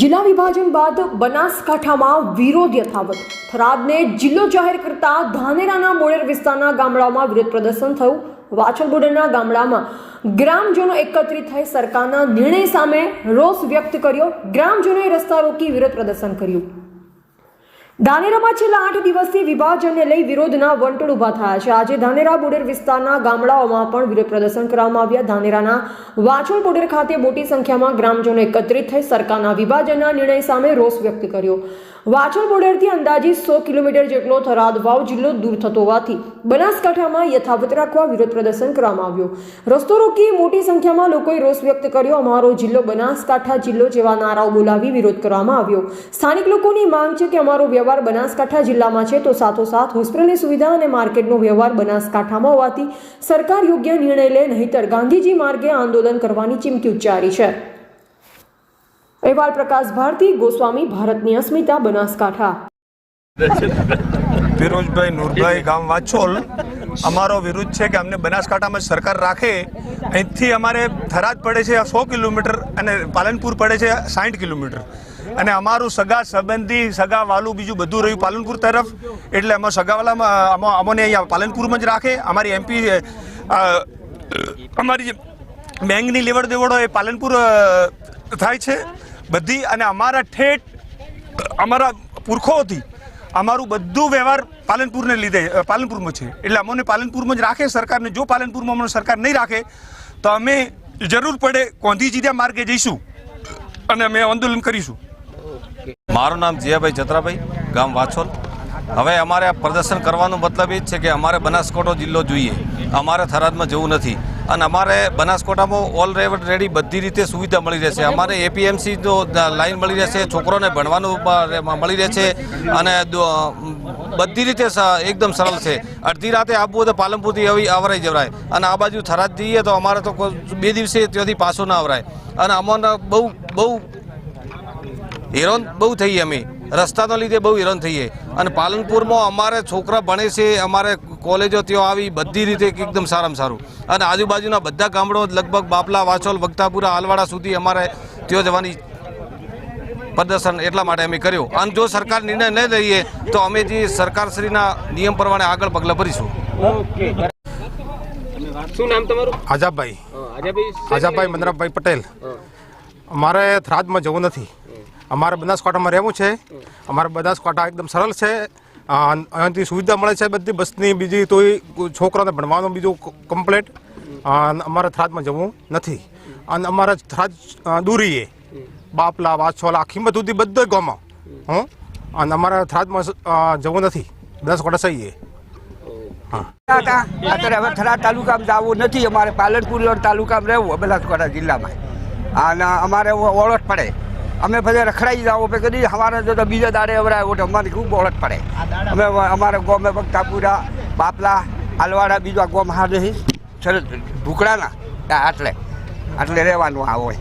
જિલ્લા વિભાજન બાદ બનાસકાંઠામાં વિરોધ યથાવત. થરાદને જિલ્લો જાહેર કરતા ધાનેરાના બોર્ડર વિસ્તારના ગામડાઓમાં વિરોધ પ્રદર્શન થયું. વાછલ બોર્ડરના ગામડામાં ગ્રામજનો એકત્રિત થઈ સરકારના નિર્ણય સામે રોષ વ્યક્ત કર્યો. ગ્રામજનોએ રસ્તા રોકી વિરોધ પ્રદર્શન કર્યું. ધાનેરામાં છેલ્લા આઠ દિવસથી વિભાજનને લઈ વિરોધના વંટોળ ઊભા થયા છે. આજે ધાનેરા બોડેર વિસ્તારના ગામડાઓમાં પણ વિરોધ પ્રદર્શન કરવામાં આવ્યા. ધાનેરાના વાછોડ બોડેર ખાતે મોટી સંખ્યામાં ગ્રામજનો એકત્રિત થઈ સરકારના વિભાજનના નિર્ણય સામે રોષ વ્યક્ત કર્યો. વાછોડ બોર્ડરથી અંદાજિત સો કિલોમીટર જેટલો થરાદ વાવ જિલ્લો દૂર થતો હોવાથી બનાસકાંઠામાં યથાવત રાખવા વિરોધ પ્રદર્શન કરવામાં આવ્યો. રસ્તો રોકી મોટી સંખ્યામાં લોકોએ રોષ વ્યક્ત કર્યો. અમારો જિલ્લો બનાસકાંઠા જિલ્લો જેવા નારાઓ બોલાવી વિરોધ કરવામાં આવ્યો. સ્થાનિક લોકોની માંગ છે કે અમારો વ્યવહાર બનાસકાંઠા જિલ્લામાં છે તો સાથોસાથ હોસ્પિટલની સુવિધા અને માર્કેટનો વ્યવહાર બનાસકાંઠામાં હોવાથી સરકાર યોગ્ય નિર્ણય લે નહીંતર ગાંધીજી માર્ગે આંદોલન કરવાની ચીમકી ઉચ્ચારી છે. અહેવાલ પ્રકાશ ભારતી, ગોસ્વામી, ભારતની અસ્મિતા, બનાસકાંઠા. ફિરોજભાઈ નૂરભાઈ ગામ વાછોલ, અમારો વિરુદ્ધ છે કે અમને બનાસકાંઠામાં સરકાર રાખે. અહીંથી અમારે થરાદ પડે છે, સો કિલોમીટર અને પાલનપુર પડે છે સાઠ કિલોમીટર. અને અમારું સગા સંબંધી, સગા વાલું, બીજું બધું રહ્યું પાલનપુર તરફ. એટલે અમે સગાવાલામાં અમોને અમને અહીંયા પાલનપુરમાં જ રાખે. અમારી એમપી અમારી જે બેંકની લેવડ દેવડો એ પાલનપુર થાય છે. બધી અને અમારા ઠેઠ અમારા પુરખોથી અમારું બધું વ્યવહાર પાલનપુરને લીધે પાલનપુરમાં છે. એટલે અમને પાલનપુરમાં જ રાખે સરકારને. જો પાલનપુરમાં અમને સરકાર નહીં રાખે, તો અમે જરૂર પડે ગાંધીજીના માર્ગે જઈશું અને અમે આંદોલન કરીશું. મારું નામ જીયાભાઈ જત્રાભાઈ, ગામ વાછોલ. હવે અમારે આ પ્રદર્શન કરવાનો મતલબ એ છે કે અમારે બનાસકાંઠો જિલ્લો જોઈએ. અમારે થરાદમાં જવું નથી. અને અમારે બનાસકોટામાં ઓલ રેડી બધી રીતે સુવિધા મળી રહેશે. અમારે એપીએમસીનો લાઈન મળી રહેશે છોકરોને ભણવાનું મળી રહેશે અને બધી રીતે એકદમ સરળ છે. અડધી રાતે આવવું હોય તો પાલનપુરથી આવી આવરાઈ જવરાય. અને આ બાજુ થરાદ જઈએ તો અમારે તો કોઈ બે દિવસે ત્યાંથી પાછો ના આવરાય. અને અમને બહુ બહુ હેરાન બહુ થઈએ અમે. રસ્તાના લીધે બહુ હેરાન થઈએ. અને પાલનપુરમાં અમારે છોકરા ભણે છે અમારે કોલેજો ત્યાં આવી બધી રીતે એકદમ સારામાં સારું. અને આજુબાજુના બધા ગામડો લગભગ બાપલા વાછોલ વખતાપુરા હાલવાડા સુધી અમારે ત્યાં જવાની પ્રદર્શન એટલા માટે અમે કર્યું. અને જો સરકાર નિર્ણય નહીં લઈએ તો અમે જે સરકારશ્રીના નિયમ પ્રમાણે આગળ પગલાં ભરીશું. શું નામ તમારું? આજાભાઈ આજાભાઈ મંદરાભાઈ પટેલ. અમારે થરાદમાં જવું નથી. અમારે બનાસકાંઠામાં રહેવું છે. અમારે બનાસકાંઠા એકદમ સરળ છે. અહીંથી સુવિધા મળે છે બધી બસની, બીજી તોય છોકરાને ભણવાનું બીજું કમ્પ્લેટ અમારે થરાદમાં જવું નથી. અને અમારે થરાદ દૂરીએ. બાપલા, વાછોલા, આખી બધું બધો ગામમાં. હું? અને અમારે થરાદમાં જવું નથી. બનાસકાંઠા સહીએ. અત્યારે હવે થરાદ તાલુકામાં જવું નથી. અમારે પાલનપુર તાલુકામાં રહેવું બનાસકાંઠા જિલ્લામાં. અને અમારે ઓળખ પડે. અમે પછી રખડાઈ જાઓ પછી કદી અમારે જો બીજા દાડે અવરાય ઓટ અમારે ખૂબ ઓળખ પડે. અમે અમારે ગોમે ભક્તાપુરા બાપલા, આલવાડા, બીજા ગોમ હારે સરસ ઢુકડાના આટલે. આટલે રહેવાનું આ હોય.